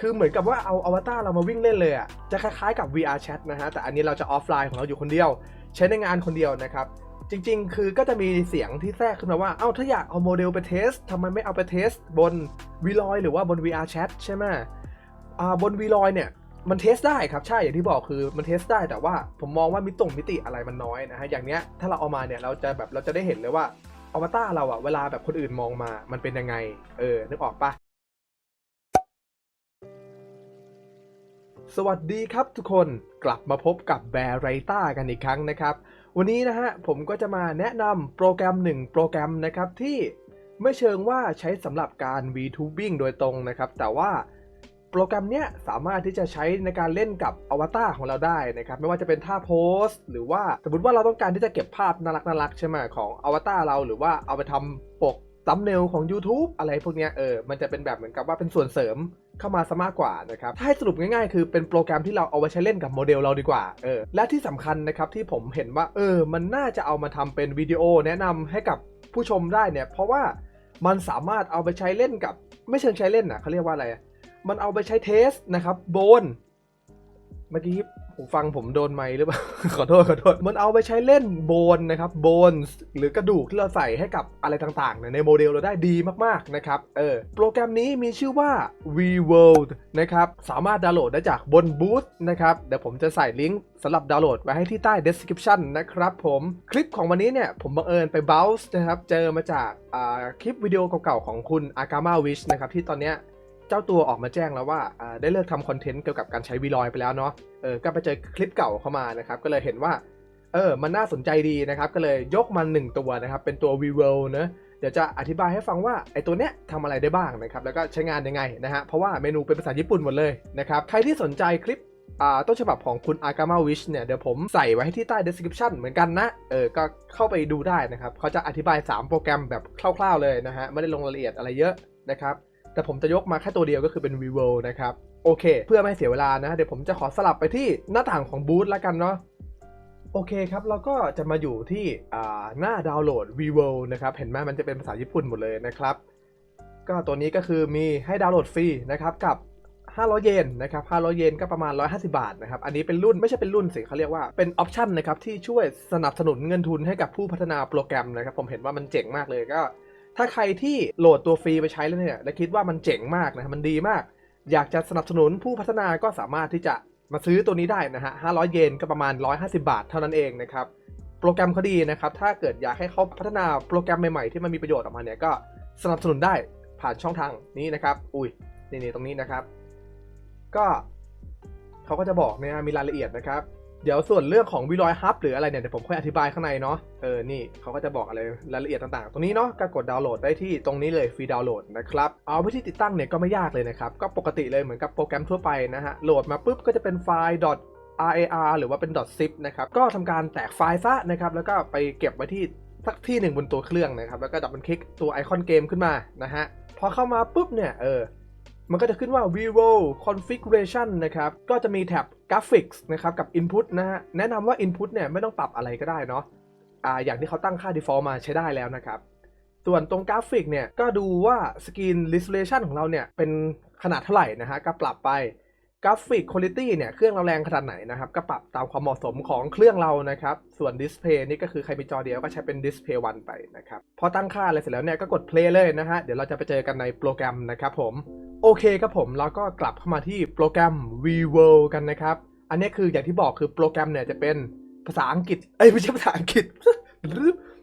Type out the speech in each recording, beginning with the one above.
คือเหมือนกับว่าเอาอวตารเรามาวิ่งเล่นเลยอะ จะคล้ายๆกับ VR Chat นะฮะ แต่อันนี้เราจะออฟไลน์ของเราอยู่คนเดียว ใช้ในงานคนเดียวนะครับ จริง ๆ คือก็จะมีเสียงที่แทรกขึ้นมาว่า เอ้า ถ้าอยากเอาโมเดลไปเทสทำไมไม่เอาไปเทสบน v l o i หรือว่าบน VR Chat ใช่ไหมอ่า บน v l o i เนี่ยมันเทสได้ครับ ใช่ อย่างที่บอกคือมันเทสได้แต่ว่าผมมองว่ามิตรงมิติอะไรมันน้อยนะฮะ อย่างเนี้ยถ้าเราเอามาเนี่ยเราจะแบบเราจะได้เห็นเลยว่าอวตารเราอะเวลาแบบคนอื่นมองมา มันเป็นยังไง เออ นึกออกปะ สวัสดีครับทุกคนกลับมาพบกับแบร์ไรต้ากันอีกครั้งนะครับ วันนี้นะฮะผมก็จะมาแนะนำโปรแกรมหนึ่งโปรแกรมนะครับที่ไม่เชิงว่าใช้สำหรับการ VTubing โดยตรงนะครับ แต่ว่าโปรแกรมเนี้ยสามารถที่จะใช้ในการเล่นกับอวตารของเราได้นะครับไม่ว่าจะเป็นท่าโพสหรือว่าสมมติว่าเราต้องการที่จะเก็บภาพน่ารักน่ารักใช่ไหมของอวตารเราหรือว่าเอาไปทำปก ตัมเนลของ YouTube อะไรพวกเนี้ยเออ มันจะเป็นแบบเหมือนกับว่าเป็นส่วนเสริมเข้ามาซะมากกว่านะครับ ถ้าให้สรุปง่ายๆ คือเป็นโปรแกรมที่เราเอาไว้ใช้เล่นกับโมเดลเราดีกว่า เออ และที่สำคัญนะครับที่ผมเห็นว่า เออ มันน่าจะเอามาทำเป็นวิดีโอแนะนำให้กับผู้ชมได้เนี่ย เพราะว่ามันสามารถเอาไปใช้เล่นกับ ไม่เชิงใช้เล่นอะเขาเรียกว่าอะไร มันเอาไปใช้เทสนะครับโบน เมื่อกี้ผมฟังผมโดนไมค์หรือเปล่า ขอโทษขอโทษ มันเอาไปใช้เล่นโบนนะครับโบนหรือกระดูกที่เราใส่ให้กับอะไรต่างๆ ในโมเดลเราได้ดีมากๆนะครับเออโปรแกรมนี้มีชื่อว่า VWorld นะครับสามารถดาวน์โหลดได้จากบนบูธนะครับเดี๋ยวผมจะใส่ลิงก์สำหรับดาวน์โหลดไว้ให้ที่ใต้ description นะครับผมคลิปของวันนี้เนี่ยผมบังเอิญไป browse นะครับเจอมาจากคลิปวิดีโอเก่าๆของคุณ Agama Wish นะครับที่ตอนเนี้ย เจ้าตัวออกมาแจ้งแล้วว่าได้เลิกทำคอนเทนต์เกี่ยวกับการใช้วีลอยไปแล้วเนาะเออก็ไปเจอคลิปเก่าเข้ามานะครับก็เลยเห็นว่าเออมันน่าสนใจดีนะครับก็เลยยกมันหนึ่งตัวนะครับเป็นตัว v i v o เนะเดี๋ยวจะอธิบายให้ฟังว่าไอตัวเนี้ยทำอะไรได้บ้างนะครับแล้วก็ใช้งานยังไงนะฮะเพราะว่าเมนูเป็นภาษาญี่ปุ่นหมดเลยนะครับใครที่สนใจคลิปอ่าต้นฉบับของคุณ Agama Wish เนี่ยเดี๋ยวผมใส่ไว้ให้ที่ใต้ description เหมือนกันนะ เออ ก็เข้าไปดูได้นะครับ เขาจะอธิบาย 3 โปรแกรมแบบคร่าวๆเลยนะฮะ ไม่ได้ลงรายละเอียดอะไรเยอะนะครับ แต่ผมจะยกมาแค่ตัวเดียวก็คือเป็น vivo นะครับ โอเค เพื่อไม่ให้เสียเวลานะ เดี๋ยวผมจะขอสลับไปที่หน้าต่างของบูธแล้วกันเนาะโอเคครับเราก็จะมาอยู่ที่หน้าดาวน์โหลด vivo นะครับ เห็นไหมมันจะเป็นภาษาญี่ปุ่นหมดเลยนะครับ ก็ตัวนี้ก็คือมีให้ดาวน์โหลดฟรีนะครับกับ500 เยนนะครับ 500 เยนก็ประมาณ 150 บาทนะครับ อันนี้เป็นรุ่นไม่ใช่เป็นรุ่นสิเขาเรียกว่าเป็นออปชันนะครับที่ช่วยสนับสนุนเงินทุนให้กับผู้พัฒนาโปรแกรมนะครับ ผมเห็นว่ามันเจ๋งมากเลยก็ ถ้าใครที่โหลดตัวฟรีไปใช้แล้วเนี่ยและคิดว่ามันเจ๋งมากนะครับมันดีมาก อยากจะสนับสนุนผู้พัฒนาก็สามารถที่จะมาซื้อตัวนี้ได้นะฮะ 500 เยนก็ประมาณ 150 บาทเท่านั้นเองนะครับ โปรแกรมเขาดีนะครับ ถ้าเกิดอยากให้เขาพัฒนาโปรแกรมใหม่ๆ ที่มันมีประโยชน์ออกมาเนี่ยก็สนับสนุนได้ผ่านช่องทางนี้นะครับ อุ้ยนี่ๆตรงนี้นะครับ ก็เขาก็จะบอกเนี่ยมีรายละเอียดนะครับ เดี๋ยวส่วนเรื่องของวิลอยฮับหรืออะไรเนี่ยเดี๋ยวผมค่อยอธิบายข้างในเนาะเออนี่เขาก็จะบอกอะไรรายละเอียดต่างๆ ตรงนี้เนาะก็กดดาวน์โหลดได้ที่ตรงนี้เลยฟรีดาวน์โหลดนะครับเอาวิธีติดตั้งเนี่ยก็ไม่ยากเลยนะครับก็ปกติเลยเหมือนกับโปรแกรมทั่วไปนะฮะโหลดมาปุ๊บก็จะเป็นไฟล์ .rar หรือว่าเป็น .zip นะครับก็ทำการแตกไฟล์ซะนะครับแล้วก็ไปเก็บไว้ที่สักที่หนึ่งบนตัวเครื่องนะครับแล้วก็ดับเบิลคลิกตัวไอคอนเกมขึ้นมานะฮะพอเข้ามาปุ๊บเนี่ยเออมันก็จะขึ้นว่า vivo configuration นะครับ ก็จะมีแท็บ กราฟิกส์นะครับกับ input นะฮะแนะนำว่า input เนี่ยไม่ต้องปรับอะไรก็ได้เนาะอ่าอย่างที่เขาตั้งค่า default มาใช้ได้แล้วนะครับ ส่วนตรงกราฟิกเนี่ยก็ดูว่า screen resolution ของเราเนี่ยเป็นขนาดเท่าไหร่นะฮะก็ปรับไป กราฟิกคุณ i t y เนี่ยเครื่องเราแรงขนาดไหนนะครับก็ปรับตามความเหมาะสมของเครื่องเรานะครับ ส่วนดิสเพย์นี่ก็คือใครมีจอเดียวก็ใช้เป็นดิสเพย์วันไปนะครับพอตั้งค่าอะไรเสร็จแล้วเนี่ยก็กด play เลยนะฮะเดี๋ยวเราจะไปเจอกันในโปรแกรมนะครับผมโอเคครับผมแล้วก็กลับเข้ามาที่โปรแกรม VWorld กันนะครับ อันนี้คืออย่างที่บอกคือโปรแกรมเนี่ยจะเป็นภาษาอังกฤษเอ้ยไม่ใช่ภาษาอังกฤษ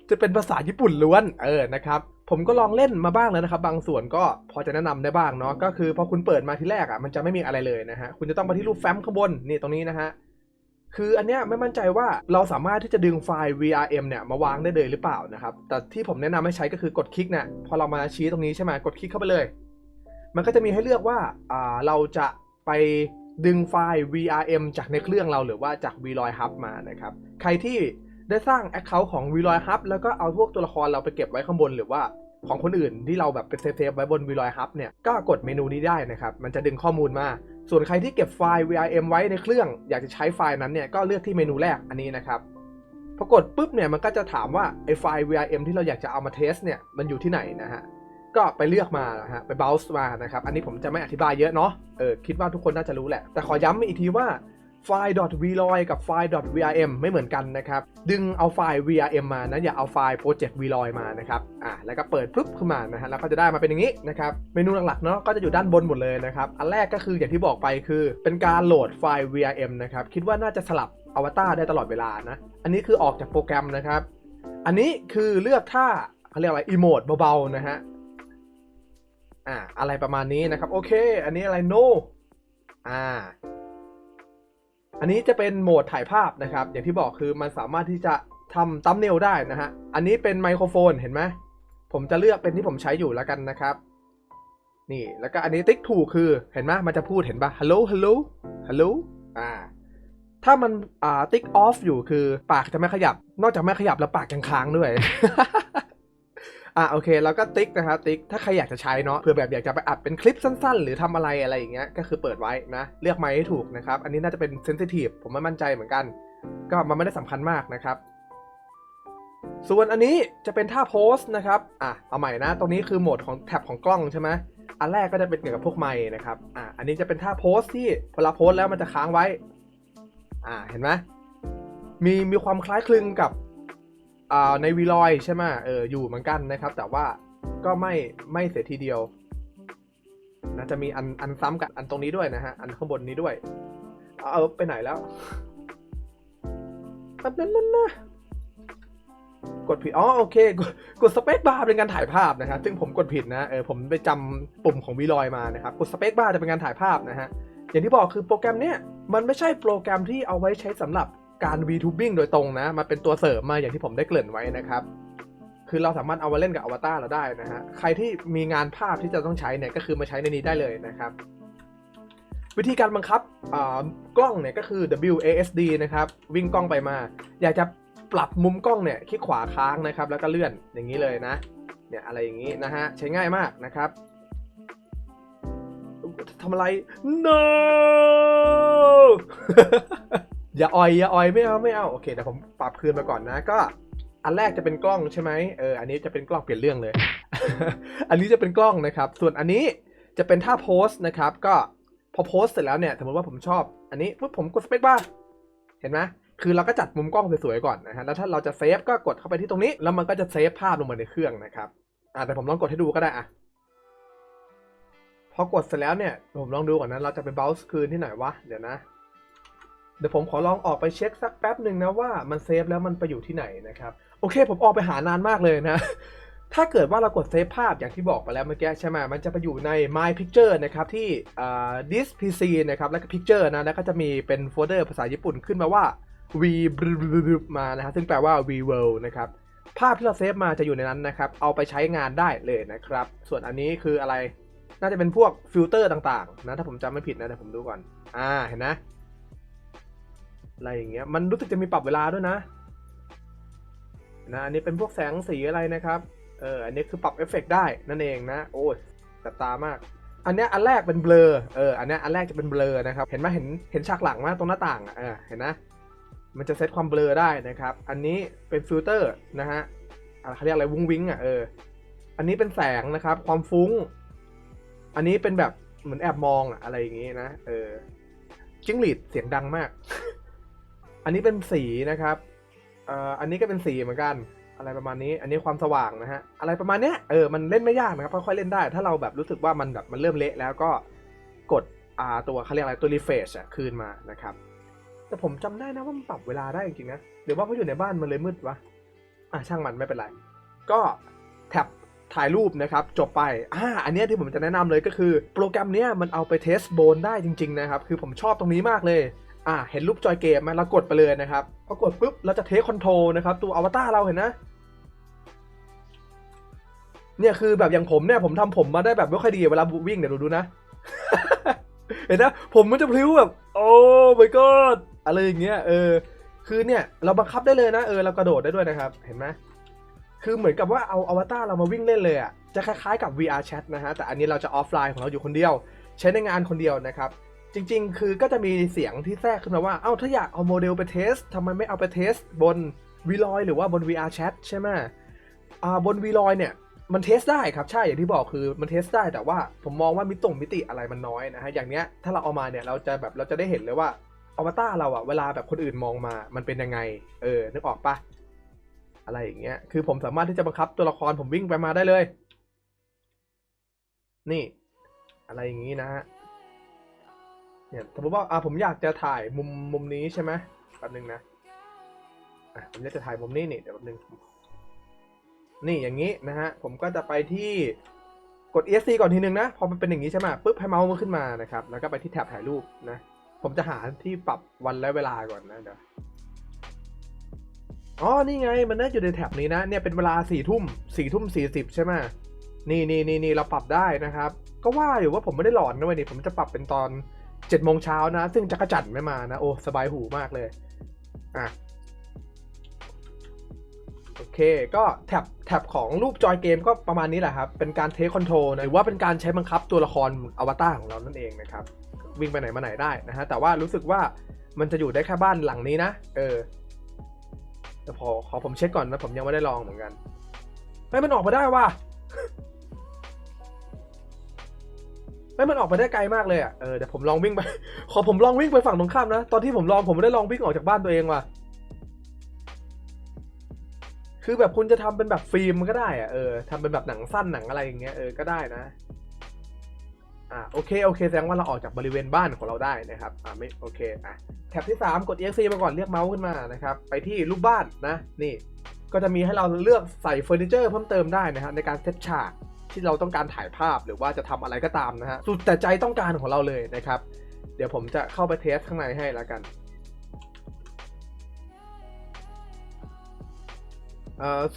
จะเป็นภาษาญี่ปุ่นล้วนเออนะครับผมก็ลองเล่นมาบ้างแล้วนะครับ บางส่วนก็พอจะแนะนำได้บ้างเนาะก็คือพอคุณเปิดมาทีแรกอะมันจะไม่มีอะไรเลยนะฮะคุณจะต้องไปที่รูปแฟ้มข้างบนนี่ตรงนี้นะฮะคืออันเนี้ยไม่มั่นใจว่าเราสามารถที่จะดึงไฟล์ VRM เนี่ยมาวางได้เลยหรือเปล่านะครับ แต่ที่ผมแนะนำให้ใช้ก็คือกดคลิกเนี่ยพอเรามาชี้ตรงนี้ใช่ไหมกดคลิกเข้าไปเลย มันก็จะมีให้เลือกว่าอ่าเราจะไปดึงไฟล์ VRM จากในเครื่องเราหรือว่าจาก VLoy Hub มานะครับ ใครที่ ได้สร้าง Account ของ VLoy Hub แล้วก็เอาพวกตัวละครเราไปเก็บไว้ข้างบนหรือว่าของคนอื่นที่เราแบบเป็นเซฟไว้บน VLoy Hub เนี่ยก็กดเมนูนี้ได้นะครับ มันจะดึงข้อมูลมา ส่วนใครที่เก็บไฟล์ VRM ไว้ในเครื่อง อยากจะใช้ไฟล์นั้นเนี่ยก็เลือกที่เมนูแรกอันนี้นะครับพอกดปุ๊บเนี่ยมันก็จะถามว่าไอ้ไฟล์ VRM ที่เราอยากจะเอามาเทสเนี่ยมันอยู่ที่ไหนนะฮะก็ไปเลือกมานะฮะไป browse มานะครับ อันนี้ผมจะไม่อธิบายเยอะเนาะเออคิดว่าทุกคนน่าจะรู้แหละ แต่ขอย้ำอีกทีว่า ไฟล์ .vloi กับไฟล์ .vrm ไม่เหมือนกันนะครับ ดึงเอาไฟล์ vrm มานะอย่าเอาไฟล์ project vloi มานะครับ อ่าแล้วก็เปิดปุ๊บขึ้นมานะฮะแล้วก็จะได้มาเป็นอย่างนี้นะครับ เมนูหลักๆเนาะก็จะอยู่ด้านบนหมดเลยนะครับ อันแรกก็คืออย่างที่บอกไปคือ เป็นการโหลดไฟล์ vrm นะครับ คิดว่าน่าจะสลับอวตารได้ตลอดเวลานะ อันนี้คือออกจากโปรแกรมนะครับ อันนี้คือเลือกท่าเขาเรียกอะไรอีโมดเบาๆนะฮะ อ่าอะไรประมาณนี้นะครับ โอเค อันนี้อะไร no อ่า อันนี้จะเป็นโหมดถ่ายภาพนะครับ อย่างที่บอกคือมันสามารถที่จะทำตัมเนลได้นะฮะ อันนี้เป็นไมโครโฟนเห็นไหม ผมจะเลือกเป็นที่ผมใช้อยู่แล้วกันนะครับ นี่แล้วก็อันนี้ติ๊กถูกคือเห็นไหมมันจะพูดเห็นปะ hello hello hello อ่าถ้ามันอ่าติ๊กออฟอยู่คือปากจะไม่ขยับ นอกจากไม่ขยับแล้วปากยังค้างด้วย อะโอเคแล้วก็ติ๊กนะครับติ๊กถ้าใครอยากจะใช้เนาะเผื่อแบบอยากจะไปอัดเป็นคลิปสั้น ๆ หรือทำอะไรอะไรอย่างเงี้ยก็คือเปิดไว้นะ เลือกไมค์ให้ถูกนะครับ อันนี้น่าจะเป็นเซนซิทีฟผมไม่มั่นใจเหมือนกัน ก็มันไม่ได้สำคัญมากนะครับส่วนอันนี้จะเป็นท่าโพสนะครับ อะ เอาใหม่นะ ตรงนี้คือโหมดของแท็บของกล้องใช่ไหมอันแรกก็จะเป็นเกี่ยวกับพวกไมค์นะครับ อะ อันนี้จะเป็นท่าโพสที่เวลาโพสแล้วมันจะค้างไว้ อ่า เห็นไหมมีมีความคล้ายคลึงกับ ในวีลอยใช่ไหมเอออยู่เหมือนกันนะครับ แต่ว่าก็ไม่ไม่เสียทีเดียวนะจะมีอันอันซ้ำกับอันตรงนี้ด้วยนะฮะ อันข้างบนนี้ด้วย เอาไปไหนแล้วอันนั้นนั่นนะกดผิด อ๋อโอเค กดกดสเปคบาร์เป็นการถ่ายภาพนะฮะซึ่งผมกดผิดนะเออผมไปจำปุ่มของวีลอยมานะครับ กดสเปคบาร์จะเป็นการถ่ายภาพนะฮะ อย่างที่บอกคือโปรแกรมเนี้ยมันไม่ใช่โปรแกรมที่เอาไว้ใช้สำหรับ การ VTubing โดยตรงนะมันเป็นตัวเสริมมาอย่างที่ผมได้เกริ่นไว้นะครับ คือเราสามารถเอามาเล่นกับอวตารเราได้นะฮะ ใครที่มีงานภาพที่จะต้องใช้เนี่ยก็คือมาใช้ในนี้ได้เลยนะครับ วิธีการบังคับกล้องเนี่ยก็คือ WASD นะครับ วิ่งกล้องไปมา อยากจะปรับมุมกล้องเนี่ยคลิกขวาค้างนะครับ แล้วก็เลื่อนอย่างนี้เลยนะ เนี่ยอะไรอย่างนี้นะฮะ ใช้ง่ายมากนะครับทำอะไร no อย่าอ่อยอย่าอ่อยไม่เอาไม่เอาโอเคเดี๋ยวผมปรับคืนมาก่อนนะก็อันแรกจะเป็นกล้องใช่ไหมเอออันนี้จะเป็นกล้องเปลี่ยนเรื่องเลย อันนี้จะเป็นกล้องนะครับ ส่วนอันนี้จะเป็นท่าโพสนะครับ ก็พอโพสเสร็จแล้วเนี่ยสมมติว่าผมชอบ อันนี้ปุ๊บผมกดสเปคบ้าเห็นไหมคือเราก็จัดมุมกล้องสวยๆก่อนนะฮะแล้วถ้าเราจะเซฟก็กดเข้าไปที่ตรงนี้ แล้วมันก็จะเซฟภาพลงมาในเครื่องนะครับอ่าแต่ผมลองกดให้ดูก็ได้อะพอกดเสร็จแล้วเนี่ยผมลองดูก่อนนะเราจะไป bounce คืนที่ไหนวะเดี๋ยวนะ เดี๋ยวผมขอลองออกไปเช็คสักแป๊บหนึ่งนะว่ามันเซฟแล้วมันไปอยู่ที่ไหนนะครับ โอเค ผมออกไปหานานมากเลยนะ ถ้าเกิดว่าเรากดเซฟภาพอย่างที่บอกไปแล้วเมื่อกี้ใช่ไหมมันจะไปอยู่ใน my picture นะครับที่ this pc นะครับแล้วก็ picture นะแล้วก็จะมีเป็นโฟลเดอร์ภาษาญี่ปุ่นขึ้นมาว่า v มานะฮะซึ่งแปลว่า v world นะครับภาพที่เราเซฟมาจะอยู่ในนั้นนะครับ เอาไปใช้งานได้เลยนะครับ ส่วนอันนี้คืออะไร น่าจะเป็นพวกฟิลเตอร์ต่างๆ นะ ถ้าผมจำไม่ผิดนะเดี๋ยวผมดูก่อน อ่า เห็นนะ อะไรอย่างเงี้ยมันรู้สึกจะมีปรับเวลาด้วยนะนะอันนี้เป็นพวกแสงสีอะไรนะครับเอออันนี้คือปรับเอฟเฟกต์ได้นั่นเองนะ โอ้ยแต่ตามาก อันนี้อันแรกเป็นเบลอเอออันนี้อันแรกจะเป็นเบลอนะครับ เห็นไหมเห็นเห็นฉากหลังไหมตรงหน้าต่างอะเออเห็นนะมันจะเซตความเบลอได้นะครับ อันนี้เป็นฟิลเตอร์นะฮะเขาเรียกอะไรวุ้งวิ้งอะเอออันนี้เป็นแสงนะครับ ความฟุ้ง อันนี้เป็นแบบเหมือนแอบมองอะอะไรอย่างงี้นะเออจิ้งหรีดเสียงดังมาก อันนี้เป็นสีนะครับเอ่ออันนี้ก็เป็นสีเหมือนกัน อะไรประมาณนี้ อันนี้ความสว่างนะฮะ อะไรประมาณเนี้ย เออ มันเล่นไม่ยากนะครับ ค่อยๆเล่นได้ ถ้าเราแบบรู้สึกว่ามันแบบมันเริ่มเละแล้วก็กดอ่าตัวเขาเรียกอะไร ตัว refresh อะคืนมานะครับ แต่ผมจำได้นะว่ามันปรับเวลาได้จริงๆนะหรือว่าเพราะอยู่ในบ้านมันเลยมืดวะ อะช่างมันไม่เป็นไร ก็แท็บถ่ายรูปนะครับ จบไป อ่า อันนี้ที่ผมจะแนะนำเลยก็คือ โปรแกรมเนี้ยมันเอาไปเทสโบนได้จริง ๆ นะครับ คือผมชอบตรงนี้มากเลย อ่าเห็นรูปจอยเกมไหมเรากดไปเลยนะครับพอกดปุ๊บเราจะเทคคอนโทรลนะครับตัวอวตารเราเห็นนะเนี่ยคือแบบอย่างผมเนี่ยผมทำผมมาได้แบบไม่ค่อยดีเวลาวิ่งเดี๋ยวดูดูนะ เห็นนะผมมันจะพลิ้วแบบ โอ้ my god อะไรอย่างเงี้ยเออ คือเนี่ยเราบังคับได้เลยนะเออเรากระโดดได้ด้วยนะครับ เห็นไหมคือเหมือนกับว่าเอาอวตารเรามาวิ่งเล่นเลยอะจะคล้ายๆกับ VR Chat นะฮะแต่อันนี้เราจะออฟไลน์ของเราอยู่คนเดียว ใช้ในงานคนเดียวนะครับ จริง ๆ คือก็จะมีเสียงที่แทรกขึ้นมาว่า เอ้าถ้าอยากเอาโมเดลไปเทสทำไมไม่เอาไปเทสบน v l o i หรือว่าบน VR Chat ใช่ไหมอ่าบน v l o i เนี่ยมันเทสได้ครับใช่อย่างที่บอกคือมันเทสได้แต่ว่าผมมองว่ามิตรงมิติอะไรมันน้อยนะฮะอย่างเนี้ยถ้าเราเอามาเนี่ยเราจะแบบเราจะได้เห็นเลยว่าอวตารเราอะเวลาแบบคนอื่นมองมามันเป็นยังไง เออนึกออกปะอะไรอย่างเงี้ยคือผมสามารถที่จะบังคับตัวละครผมวิ่งไปมาได้เลย นี่ อะไรอย่างงี้นะฮะ เนี่ยสมมติว่าอะผมอยากจะถ่ายมุมมุมนี้ใช่ไหมแป๊บนึงนะอะผมอยากจะถ่ายมุมนี้นี่เดี๋ยวแป๊บนึงนี่อย่างนี้นะฮะผมก็จะไปที่กด ESC ก่อนทีนึงนะ พอมันเป็นอย่างนี้ใช่ไหมปุ๊บให้เมาส์มันขึ้นมานะครับ แล้วก็ไปที่แท็บถ่ายรูปนะ ผมจะหาที่ปรับวันและเวลาก่อนนะเดี๋ยวอ๋อ นี่ไง มันน่าอยู่ในแท็บนี้นะ เนี่ยเป็นเวลาสี่ทุ่มสี่ทุ่มสี่สิบใช่ไหมนี่นี่นี่นี่เราปรับได้นะครับ ก็ว่าอยู่ว่าผมไม่ได้หลอนนะเว้ยนี่ผมจะปรับเป็นตอน เจ็ดโมงเช้านะ ซึ่งจักรจันไม่มานะ โอ้ สบายหูมากเลย อะ โอเค ก็แท็บแท็บของรูปจอยเกมก็ประมาณนี้แหละครับ เป็นการเทคคอนโทรลหรือว่าเป็นการใช้บังคับตัวละครอวตารของเรานั่นเองนะครับ วิ่งไปไหนมาไหนได้นะฮะ แต่ว่ารู้สึกว่ามันจะอยู่ได้แค่บ้านหลังนี้นะ เออแต่พอขอผมเช็คก่อนนะ ผมยังไม่ได้ลองเหมือนกันเฮ้ยมันออกมาได้ว่ะ เฮ้ยมันออกไปได้ไกลมากเลยอะ เออเดี๋ยวผมลองวิ่งไป ขอผมลองวิ่งไปฝั่งตรงข้ามนะ ตอนที่ผมลองผมไม่ได้ลองวิ่งออกจากบ้านตัวเองว่ะ คือแบบคุณจะทำเป็นแบบฟิล์มก็ได้อะ เออทำเป็นแบบหนังสั้นหนังอะไรอย่างเงี้ย เออ ก็ได้นะ อ่าโอเค โอเค แสดงว่าเราออกจากบริเวณบ้านของเราได้นะครับ อ่าไม่ โอเค อะ แท็บที่ 3 กด exe มาก่อน เรียกเมาส์ขึ้นมานะครับ ไปที่รูปบ้านนะ นี่ ก็จะมีให้เราเลือกใส่เฟอร์นิเจอร์เพิ่มเติมได้นะฮะในการเซตฉาก ที่เราต้องการถ่ายภาพหรือว่าจะทำอะไรก็ตามนะฮะสุดแต่ใจต้องการของเราเลยนะครับ เดี๋ยวผมจะเข้าไปเทสข้างในให้แล้วกัน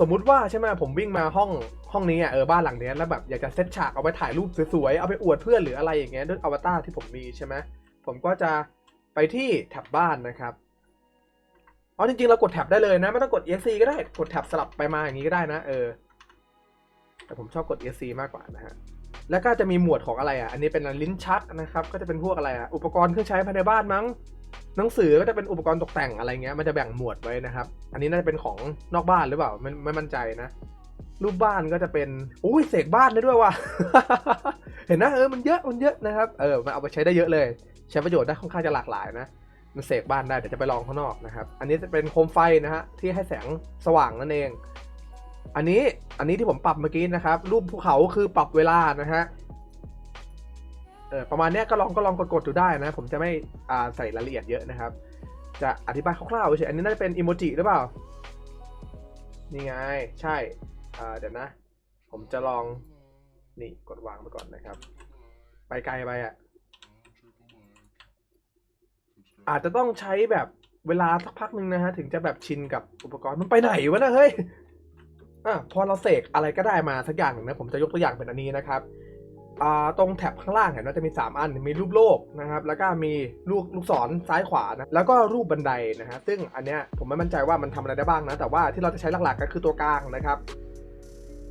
สมมุติว่าใช่ไหมผมวิ่งมาห้องห้องนี้อะเออบ้านหลังนี้แล้วแบบอยากจะเซตฉากเอาไปถ่ายรูปสวยๆเอาไปอวดเพื่อนหรืออะไรอย่างเงี้ยด้วยอวตารที่ผมมีใช่ไหมผมก็จะไปที่แท็บบ้านนะครับอ๋อจริงๆเรากดแท็บได้เลยนะ ไม่ต้องกด ESC ก็ได้กดแท็บสลับไปมาอย่างนี้ก็ได้นะเออ แต่ผมชอบกด ESC มากกว่านะฮะแล้วก็จะมีหมวดของอะไรอะ อันนี้เป็นลิ้นชักนะครับ ก็จะเป็นพวกอะไรอะ อุปกรณ์เครื่องใช้ภายในบ้านมั้ง หนังสือก็จะเป็นอุปกรณ์ตกแต่งอะไรเงี้ย มันจะแบ่งหมวดไว้นะครับ อันนี้น่าจะเป็นของนอกบ้านหรือเปล่า ไม่ไม่มั่นใจนะ รูปบ้านก็จะเป็น อุ้ยเสกบ้านได้ด้วยว่ะ เห็นนะเออ มันเยอะ มันเยอะนะครับ เออ มันเอาไปใช้ได้เยอะเลย ใช้ประโยชน์ได้ค่อนข้างจะหลากหลายนะ มันเสกบ้านได้เดี๋ยวจะไปลองข้างนอกนะครับ อันนี้จะเป็นโคมไฟนะฮะ ที่ให้แสงสว่างนั่นเอง อันนี้อันนี้ที่ผมปรับเมื่อกี้นะครับ รูปภูเขาคือปรับเวลานะฮะเออประมาณเนี้ยก็ลองก็ลองกดๆดูได้นะ ผมจะไม่อ่าใส่รายละเอียดเยอะนะครับ จะอธิบายคร่าวๆเฉยอันนี้น่าจะเป็นอิโมจิหรือเปล่า นี่ไง ใช่อ่าเดี๋ยวนะ ผมจะลองนี่กดวางไปก่อนนะครับ ไปไกลไปอะอาจจะต้องใช้แบบเวลาสักพักหนึ่งนะฮะ ถึงจะแบบชินกับอุปกรณ์มันไปไหนวะนะเฮ้ย อะพอเราเสกอะไรก็ได้มาสักอย่างหนึ่งนะผมจะยกตัวอย่างเป็นอันนี้นะครับอ่าตรงแท็บข้างล่างเห็นว่าจะมี 3 อันมีรูปโลกนะครับ แล้วก็มีลูกลูกศรซ้ายขวานะแล้วก็รูปบันไดนะฮะซึ่งอันเนี้ยผมไม่มั่นใจว่ามันทำอะไรได้บ้างนะ แต่ว่าที่เราจะใช้หลักๆก็คือตัวกลางนะครับ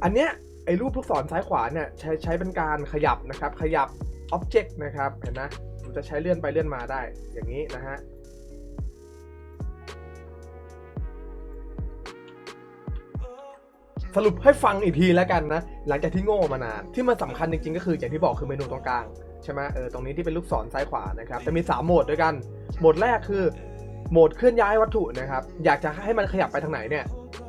อันเนี้ยไอ้รูปลูกศรซ้ายขวาเนี่ยใช้ใช้เป็นการขยับนะครับ ขยับ Object นะครับเห็นนะผมจะใช้เลื่อนไปเลื่อนมาได้อย่างนี้นะฮะ สรุปให้ฟังอีกทีแล้วกันนะ หลังจากที่โง่มานาน ที่มันสำคัญจริงๆ ก็คืออย่างที่บอกคือเมนูตรงกลาง ใช่ไหมเออตรงนี้ที่เป็นลูกศรซ้ายขวานะครับจะมี 3 โหมดด้วยกัน โหมดแรกคือ โหมดเคลื่อนย้ายวัตถุนะครับ อยากจะให้มันขยับไปทางไหนเนี่ย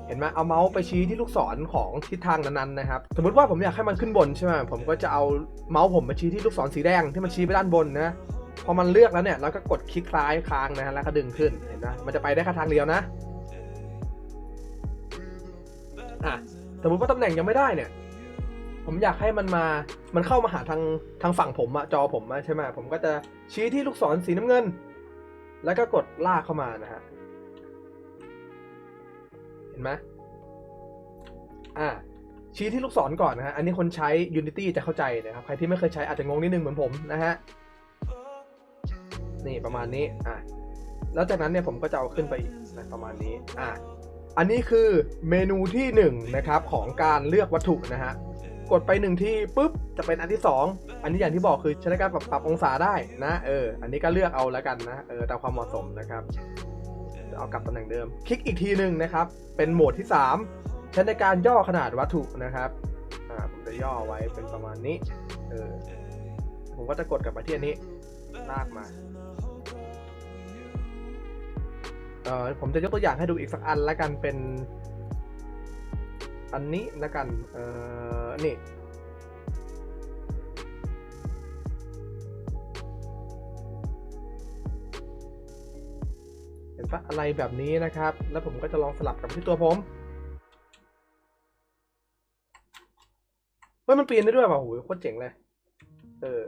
เห็นไหมเอาเมาส์ไปชี้ที่ลูกศรของทิศทางนั้นๆนะครับ สมมติว่าผมอยากให้มันขึ้นบนใช่ไหมผมก็จะเอาเมาส์ผมมาชี้ที่ลูกศรสีแดงที่มันชี้ไปด้านบนนะ พอมันเลือกแล้วเนี่ยเราก็กดคลิกซ้ายค้างนะฮะแล้วก็ดึงขึ้น เห็นไหมมันจะไปได้แค่ทางเดียวนะ อะสมมติว่าตำแหน่งยังไม่ได้เนี่ย ผมอยากให้มันมา มันเข้ามาหาทางทางฝั่งผมอะจอผมอะใช่ไหมผมก็จะชี้ที่ลูกศรสีน้ำเงิน แล้วก็กดลากเข้ามานะฮะ เห็นไหมอ่าชี้ที่ลูกศรก่อนนะฮะ อันนี้คนใช้ Unity จะเข้าใจนะครับ ใครที่ไม่เคยใช้อาจจะงงนิดนึงเหมือนผมนะฮะ นี่ประมาณนี้ อะ แล้วจากนั้นเนี่ยผมก็จะเอาขึ้นไปอีกนะประมาณนี้ อะ อันนี้คือเมนูที่1นงนะครับของการเลือกวัตถุนะฮะกดไปหนึ่งที่ปุ๊บจะเป็นอันที่ 2 อันนี้อย่างที่บอกคือใช้ในการปรับปรับองศาได้นะเอออันนี้ก็เลือกเอาแล้วกันนะเออตามความเหมาะสมนะครับเอากลับตำแหน่งเดิม คลิกอีกทีหนึ่งนะครับ เป็นโหมดที่ 3 ใช้ในการย่อขนาดวัตถุนะครับจะย่อไว้เป็นประมาณนี้เออผมก็จะกดกลับมาที่อันนี้ลากมา เออผมจะยกตัวอย่างให้ดูอีกสักอันล้วกันเป็น อันนี้ล้วกัน เออนี่ เห็นปะอะไรแบบนี้นะครับ แล้วผมก็จะลองสลับกับที่ตัวผมเฮ้ยมันเปลี่ยนได้ด้วยป่ะโหโคตรเจ๋งเลย เออ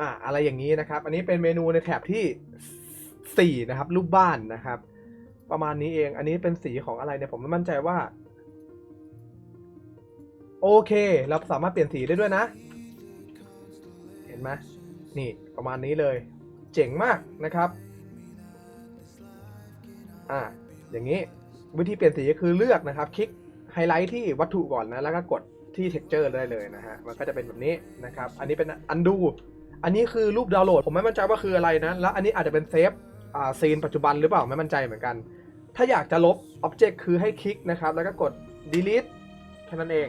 อ่าอะไรอย่างนี้นะครับ อันนี้เป็นเมนูในแถบที่ สี่นะครับรูปบ้านนะครับ ประมาณนี้เอง อันนี้เป็นสีของอะไรเนี่ยผมไม่มั่นใจว่า โอเค เราสามารถเปลี่ยนสีได้ด้วยนะ เห็นไหมนี่ประมาณนี้เลย เจ๋งมากนะครับอ่าอย่างนี้วิธีเปลี่ยนสีก็คือเลือกนะครับ คลิกไฮไลท์ที่วัตถุก่อนนะ แล้วก็กดที่ texture ได้เลยนะฮะ มันก็จะเป็นแบบนี้นะครับ อันนี้เป็น undo อันนี้คือรูปดาวน์โหลด ผมไม่มั่นใจว่าคืออะไรนะ แล้วอันนี้อาจจะเป็นเซฟ อ่าซีนปัจจุบันหรือเปล่าไม่มั่นใจเหมือนกัน ถ้าอยากจะลบ Object คือให้คลิกนะครับ แล้วก็กด delete แค่นั้นเอง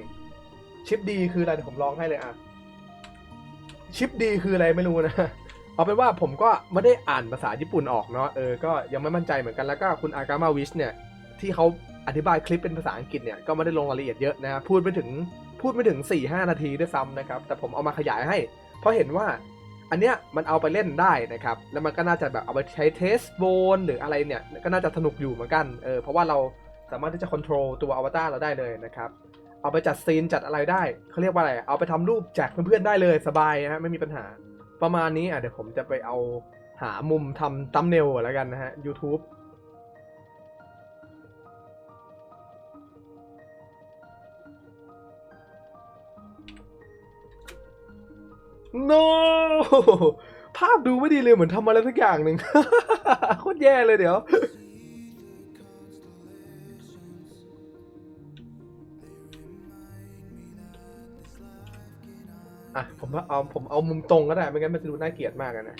ชิป D คืออะไรเดี๋ยวผมลองให้เลยอะ ชิป D คืออะไรไม่รู้นะ เอาเป็นว่าผมก็ไม่ได้อ่านภาษาญี่ปุ่นออกเนาะเออก็ยังไม่มั่นใจเหมือนกันแล้วก็คุณอากามาวิชเนี่ย ที่เขาอธิบายคลิปเป็นภาษาอังกฤษเนี่ยก็ไม่ได้ลงรายละเอียดเยอะนะพูดไม่ถึงพูดไม่ถึง 4-5 นาทีด้วยซ้ำนะครับ แต่ผมเอามาขยายให้ เพราะเห็นว่า อันเนี้ยมันเอาไปเล่นได้นะครับ แล้วมันก็น่าจะแบบเอาไปใช้เทสโบนหรืออะไรเนี่ยก็น่าจะสนุกอยู่เหมือนกันเออเพราะว่าเราสามารถที่จะควบคุมตัวอวตารเราได้เลยนะครับเอาไปจัดซีนจัดอะไรได้เขาเรียกว่าอะไร เอาไปทำรูปแจกเพื่อนๆได้เลยสบายนะฮะไม่มีปัญหา ประมาณนี้อะเดี๋ยวผมจะไปเอาหามุมทำตัมเนลแล้วกันนะฮะ YouTube no ภาพดูไม่ดีเลยเหมือนทำอะไรสักอย่างหนึ่ง โคตรแย่เลยเดี๋ยว อะ ผมว่าเอาผมเอามุมตรงก็ได้ ไม่งั้นมันจะดูน่าเกลียดมากนะ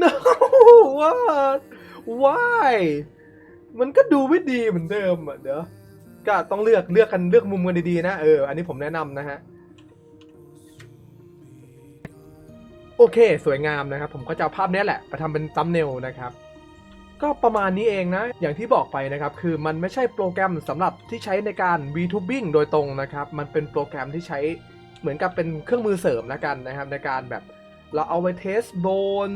no what why มันก็ดูไม่ดีเหมือนเดิมอะเดี๋ยว ก็ต้องเลือกเลือกกันเลือกมุมกันดีๆนะ เออ อันนี้ผมแนะนำนะฮะ โอเค สวยงามนะครับ ผมก็จะเอาภาพนี้แหละไปทำเป็นซัมเนลนะครับ ก็ประมาณนี้เองนะ อย่างที่บอกไปนะครับ คือมันไม่ใช่โปรแกรมสำหรับที่ใช้ในการ VTubing โดยตรงนะครับ มันเป็นโปรแกรมที่ใช้เหมือนกับเป็นเครื่องมือเสริมแล้วกันนะครับ ในการแบบเราเอาไปเทสโบน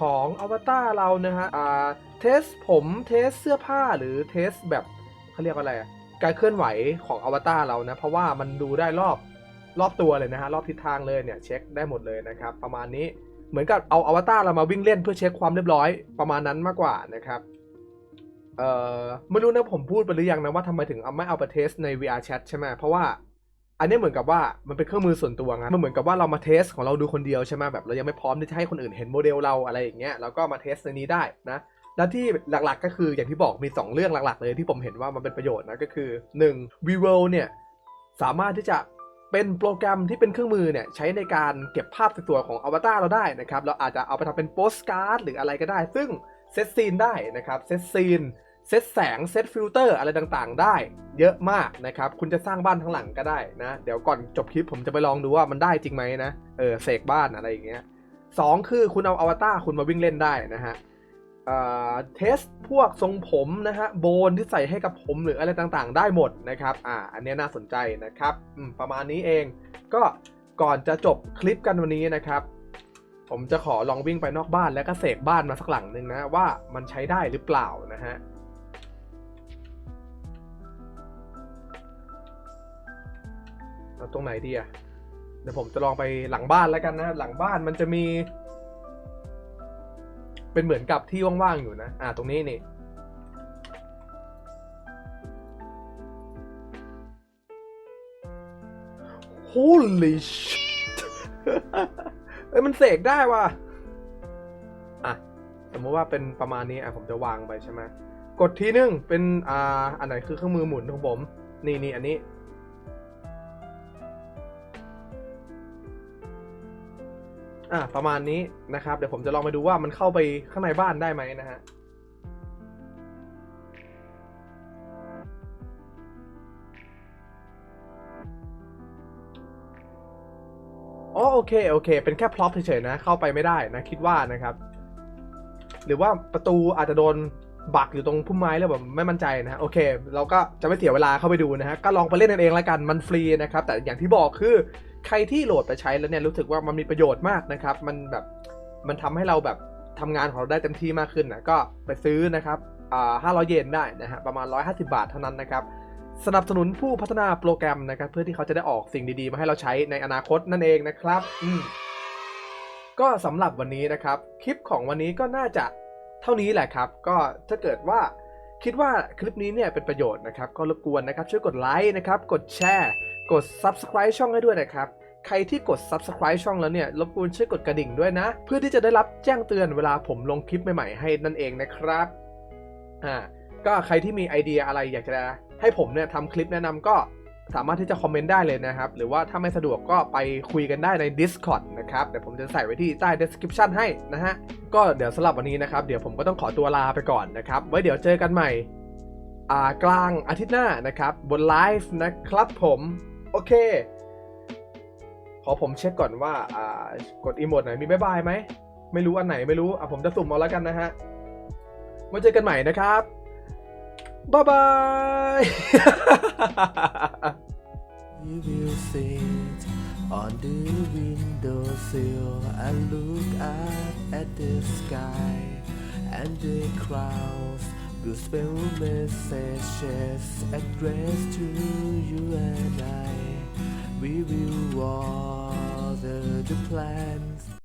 ของอวตารเรานะฮะอ่าเทสผมเทสเสื้อผ้าหรือเทสแบบเขาเรียกว่าอะไร การเคลื่อนไหวของอวตารเรานะ เพราะว่ามันดูได้รอบ รอบตัวเลยนะฮะรอบทิศทางเลยเนี่ยเช็คได้หมดเลยนะครับประมาณนี้เหมือนกับเอาอวตารเรามาวิ่งเล่นเพื่อเช็คความเรียบร้อยประมาณนั้นมากกว่านะครับเอ่อไม่รู้นะผมพูดไปหรือยังนะว่าทำไมถึงเอาไม่เอาไปเทสใน VR Chat ใช่ไหมเพราะว่าอันนี้เหมือนกับว่ามันเป็นเครื่องมือส่วนตัวไงมันเหมือนกับว่าเรามาเทสของเราดูคนเดียวใช่ไหมแบบเรายังไม่พร้อมที่จะให้คนอื่นเห็นโมเดลเราอะไรอย่างเงี้ยแล้วก็มาเทสในนี้ได้นะแล้วที่หลักๆก็คืออย่างที่บอกมี 2 เรื่องหลักๆ เลยที่ผมเห็นว่ามันเป็นประโยชน์นะก็คือ 1. v i v o เนี่ยสามารถที่จะ เป็นโปรแกรมที่เป็นเครื่องมือเนี่ยใช้ในการเก็บภาพสวยๆของอวตารเราได้นะครับเราอาจจะเอาไปทำเป็นโปสการ์ดหรืออะไรก็ได้ ซึ่งเซตซีนได้นะครับเซตซีนเซตแสงเซตฟิลเตอร์อะไรต่างๆ ได้ เยอะมากนะครับคุณจะสร้างบ้านทั้งหลังก็ได้นะเดี๋ยวก่อนจบคลิปผมจะไปลองดูว่ามันได้จริงไหมนะเออเสกบ้านอะไรอย่างเงี้ยสองคือคุณเอาอวตารคุณมาวิ่งเล่นได้นะฮะ เทสพวกทรงผมนะฮะโบนที่ใส่ให้กับผมหรืออะไรต่างๆ ได้หมดนะครับอ่าอันนี้น่าสนใจนะครับประมาณนี้เอง ก็ก่อนจะจบคลิปกันวันนี้นะครับ ผมจะขอลองวิ่งไปนอกบ้านแล้วก็เสกบ้านมาสักหลังหนึ่งนะว่ามันใช้ได้หรือเปล่านะฮะตรงไหนดีอะเดี๋ยวผมจะลองไปหลังบ้านแล้วกันนะ หลังบ้านมันจะมี เป็นเหมือนกับที่ว่างๆอยู่นะ อ่า ตรงนี้นี่ Holy shit เอ้ยมันเสกได้ว่ะ อะ สมมติว่าเป็นประมาณนี้ อะ ผมจะวางไปใช่ไหม กดทีนึง เป็น อ่า อันไหนคือเครื่องมือหมุนของผม นี่นี่อันนี้ อ่าประมาณนี้นะครับ เดี๋ยวผมจะลองไปดูว่ามันเข้าไปข้างในบ้านได้ไหมนะฮะอ๋อโอเคโอเค เป็นแค่พล็อปเฉยๆนะ เข้าไปไม่ได้นะคิดว่านะครับ หรือว่าประตูอาจจะโดนบักอยู่ตรงพุ่มไม้แล้วแบบไม่มั่นใจนะโอเค เราก็จะไม่เสียเวลาเข้าไปดูนะฮะก็ลองไปเล่นกันเองละกันมันฟรีนะครับ แต่อย่างที่บอกคือ ใครที่โหลดไปใช้แล้วเนี่ยรู้สึกว่ามันมีประโยชน์มากนะครับ มันแบบมันทำให้เราแบบทำงานของเราได้เต็มที่มากขึ้นนะก็ไปซื้อนะครับอ่า500เยนได้นะฮะประมาณ 150 บาทเท่านั้นนะครับสนับสนุนผู้พัฒนาโปรแกรมนะครับ เพื่อที่เขาจะได้ออกสิ่งดีๆ มาให้เราใช้ในอนาคตนั่นเองนะครับอืมก็สำหรับวันนี้นะครับ คลิปของวันนี้ก็น่าจะเท่านี้แหละครับ ก็ถ้าเกิดว่าคิดว่าคลิปนี้เนี่ยเป็นประโยชน์นะครับ ก็รบกวนนะครับ ช่วยกดไลค์นะครับ กดแชร์ กด Subscribe ช่องให้ด้วยนะครับ ใครที่กด Subscribe ช่องแล้วเนี่ยรบกวนช่วยกดกระดิ่งด้วยนะ เพื่อที่จะได้รับแจ้งเตือนเวลาผมลงคลิปใหม่ๆให้นั่นเองนะครับอ่าก็ใครที่มีไอเดียอะไรอยากจะให้ผมเนี่ยทำคลิปแนะนำก็สามารถที่จะคอมเมนต์ได้เลยนะครับ หรือว่าถ้าไม่สะดวกก็ไปคุยกันได้ใน Discord นะครับ เดี๋ยวผมจะใส่ไว้ที่ใต้ description ให้นะฮะ ก็เดี๋ยวสำหรับวันนี้นะครับ เดี๋ยวผมก็ต้องขอตัวลาไปก่อนนะครับ ไว้เดี๋ยวเจอกันใหม่อ่ากลางอาทิตย์หน้านะครับ บนไลฟ์นะครับผม โอเค ขอผมเช็คก่อนว่า อ่า กดอีโมดไหนมีบายบายไหม ไม่รู้อันไหนไม่รู้ อะผมจะสุ่มเอาแล้วกันนะฮะไว้เจอกันใหม่นะครับบ๊ายบาย We will sit on the windowsill and look up at the sky and the clouds spell messages addressed to you and I. We will water the plants